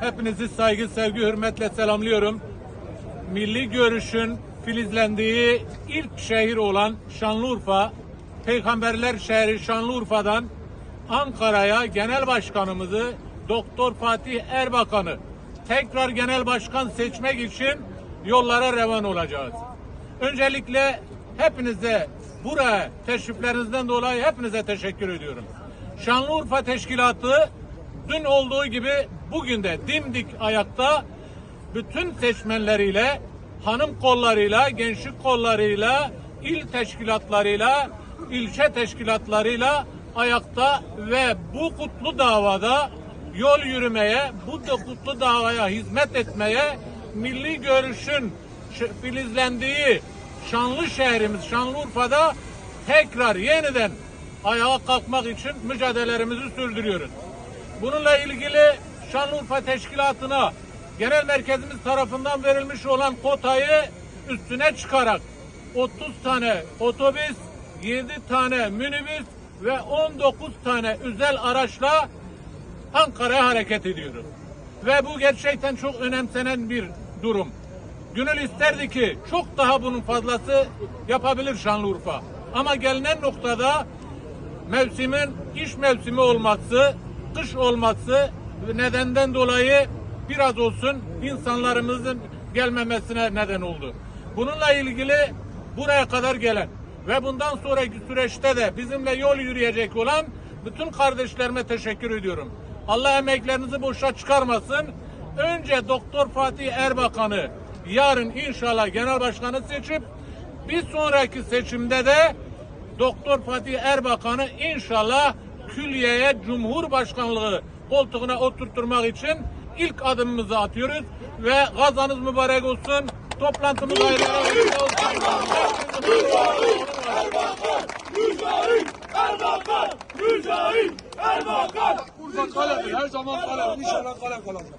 Hepinizi saygı, sevgi, hürmetle selamlıyorum. Milli görüşün filizlendiği ilk şehir olan Şanlıurfa, Peygamberler şehri Şanlıurfa'dan Ankara'ya genel başkanımızı Doktor Fatih Erbakan'ı tekrar genel başkan seçmek için yollara revan olacağız. Öncelikle hepinize buraya teşriflerinizden dolayı hepinize teşekkür ediyorum. Şanlıurfa Teşkilatı dün olduğu gibi bugün de dimdik ayakta bütün seçmenleriyle, hanım kollarıyla, gençlik kollarıyla, il teşkilatlarıyla, ilçe teşkilatlarıyla ayakta ve bu kutlu davada yol yürümeye, bu da kutlu davaya hizmet etmeye, milli görüşün filizlendiği şanlı şehrimiz Şanlıurfa'da tekrar yeniden ayağa kalkmak için mücadelelerimizi sürdürüyoruz. Bununla ilgili Şanlıurfa Teşkilatı'na genel merkezimiz tarafından verilmiş olan kotayı üstüne çıkarak 30 tane otobüs, 7 tane minibüs ve 19 tane özel araçla Ankara'ya hareket ediyoruz. Ve bu gerçekten çok önemsenen bir durum. Gönül isterdi ki çok daha bunun fazlası yapabilir Şanlıurfa. Ama gelinen noktada mevsimin iş mevsimi olması, kış olması nedenden dolayı biraz olsun insanlarımızın gelmemesine neden oldu. Bununla ilgili buraya kadar gelen ve bundan sonraki süreçte de bizimle yol yürüyecek olan bütün kardeşlerime teşekkür ediyorum. Allah emeklerinizi boşa çıkarmasın. Önce Doktor Fatih Erbakan'ı yarın inşallah genel başkanı seçip bir sonraki seçimde de Doktor Fatih Erbakan'ı inşallah külliyeye Cumhurbaşkanlığı koltuğuna oturtturmak için ilk adımımızı atıyoruz ve gazanız mübarek olsun. Toplantımız hayırlı olsun. Mücahit Erbakan! Mücahit Erbakan! Urfa kaledir. Her zaman kale. İnşallah kale kalacak.